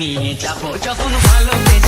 নিয়ে যাব। যখন ভালোবেসে